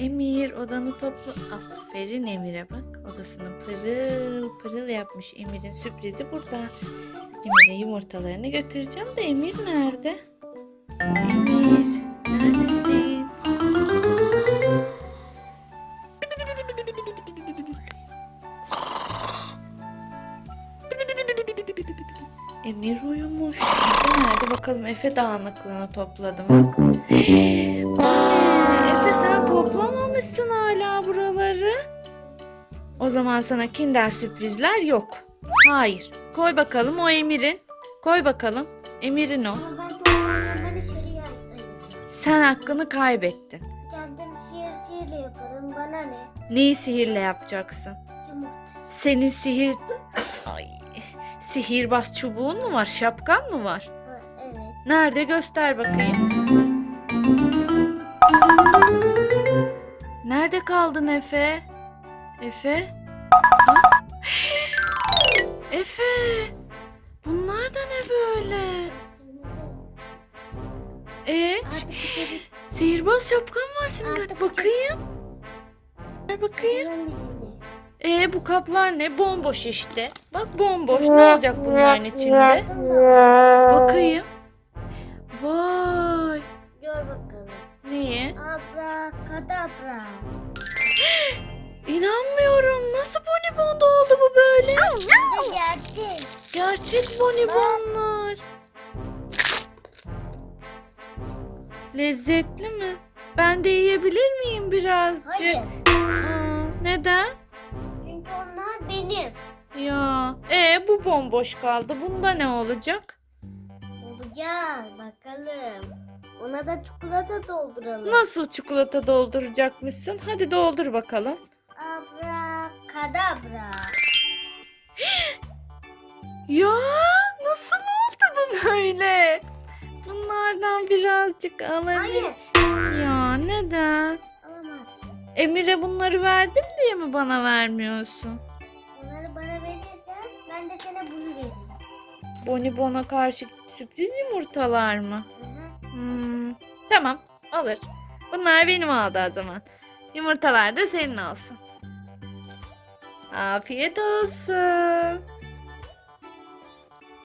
Emir odanı topla. Aferin Emir'e bak. Odasını pırıl pırıl yapmış. Emir'in sürprizi burada. Emir'e yumurtalarını götüreceğim de Emir nerede? Emir neredesin? Emir uyumuş. Efe nerede bakalım Efe dağınıklığını topladı mı? Bu ne? Efe sen O zaman sana kinder sürprizler yok. Hayır. Koy bakalım o Emir'in. Koy bakalım. Emir'in o. Ama ben toplamışım. Bana şuraya ayırdım. Sen hakkını kaybettin. Kendim şiir şiirle yaparım. Bana ne? Neyi sihirle yapacaksın? Yumurta. Senin sihir... Ay, sihirbaz çubuğun mu var? Şapkan mı var? Ha, evet. Nerede göster bakayım. Nerede kaldın Efe? Efe? Ha? Efe! Bunlar da ne böyle? E, Artık kere sihirbaz şapkan var senin. Artık Gel bakayım. Ver bakayım. ben birini. E bu kaplar ne? Bomboş işte. Bak bomboş. Ne olacak bunların içinde? Bakayım. Vay. Gör bakalım. Niye? Abrakadabra. İnanmıyorum. Nasıl bonibonda oldu bu böyle? Gerçek. Gerçek bonibonlar. Lezzetli mi? Ben de yiyebilir miyim birazcık? Hayır. Aa, neden? Çünkü onlar benim. Ya, e bu bomboş kaldı. Bunda ne olacak? Olacak bakalım. Ona da çikolata dolduralım. Nasıl çikolata dolduracakmışsın? Hadi doldur bakalım. Abrakadabra. Ya nasıl oldu bu böyle? Bunlardan birazcık alabilir. Hayır. Ya neden? Alamazsın. Emir'e bunları verdim diye mi bana vermiyorsun? Onları bana verirsen ben de sana bunu veririm. Bonibon'a karşı sürpriz yumurtalar mı? Hı hı. Hmm, tamam alır. Bunlar benim oldu o zaman. Yumurtalar da senin olsun. Afiyet olsun.